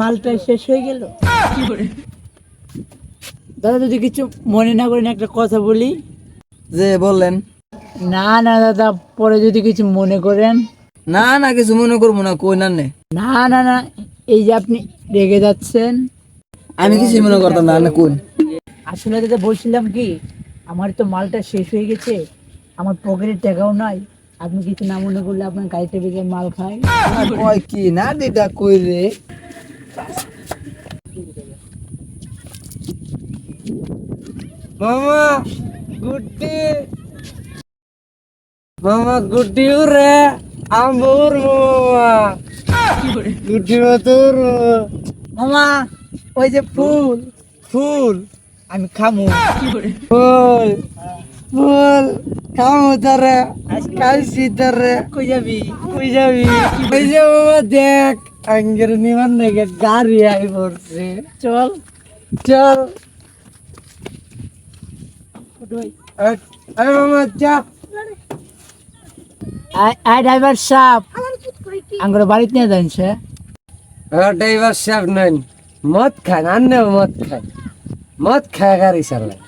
মালটা শেষ হয়ে গেল। দাদা যদি কিছু মনে না করেন একটা কথা বলি। যে বললেন। না না দাদা পরে যদি কিছু মনে করেন। না না কিছু মনে করব না কই না না। না না এই যে আপনি রেগে যাচ্ছেন। আমি কিছু মনে করতাম না না কোন আসলে দাদা বলছিলাম কি আমার তো মালটা শেষ হয়ে গেছে আমার পকেটে টাকাও নাই। আপনি কিছু না মনে করলে আপনার গাড়িতে বেজে মাল খাই কয় কি? না দিটা কই রে? মামা, গুড্ডি। মামা, গুড্ডি রে আম্বুর মামা। গুড্ডি মতুর মামা। ওই যে ফুল। ফুল। আমি খামু। ফুল ফুল খামো তারে খাইছি তারে। কই যাবি? কই যাবি? কই যে মামা দেখ আঙ্গের নিমান নাকি গাড়ি আই পড়ছে। চল। চল। আরে মামা আয় আয় ড্রাইভার সাহেব। আঙ্গুর বাড়িতে নিয়ে যান সে। ড্রাইভার সাহেব নেন। মদ খান আন্নে মদ খান মদ খায় গাড়ি চালায়।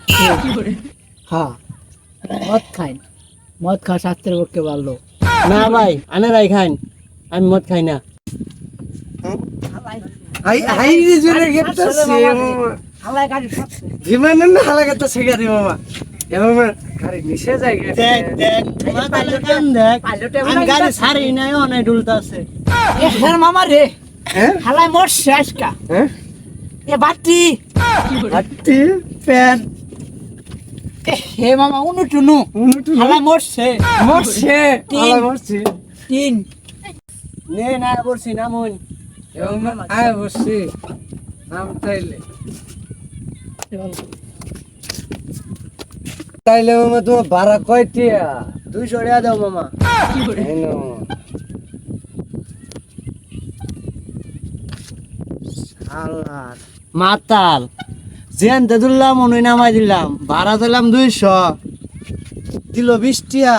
হ্যাঁ। মদ খাই। মদ খাওয়া স্বাস্থ্যের পক্ষে ভালো। না ভাই আনে রাই খান আমি মদ খাই না। মামা রে হালাই মোর শেষ কা এ বাটি আটি প্যান এ হে মামা উনু টুনু। উনুটু হালাই মরছে। মরছে। মরছে। তিন। নে না বলছি না মন এবং আয় নাম তাইলে। তাইলে মামা তোমার ভাড়া কয়টিয়া? দুইশো টাকা দাও মামা। মাতাল। জেন তেদুল্লাহ অনুই নামাই দিলাম ভাড়া দিলাম দুইশো। দিল বিশ টিয়া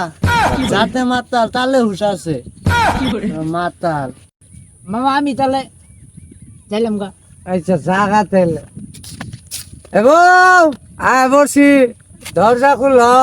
যাতে মাতাল তালে হুশ আছে। মাতাল। মামা আমি তাহলে যাইলাম গা। আচ্ছা জাগা তেলে এ বউ আয় বসি দরজা খুলো।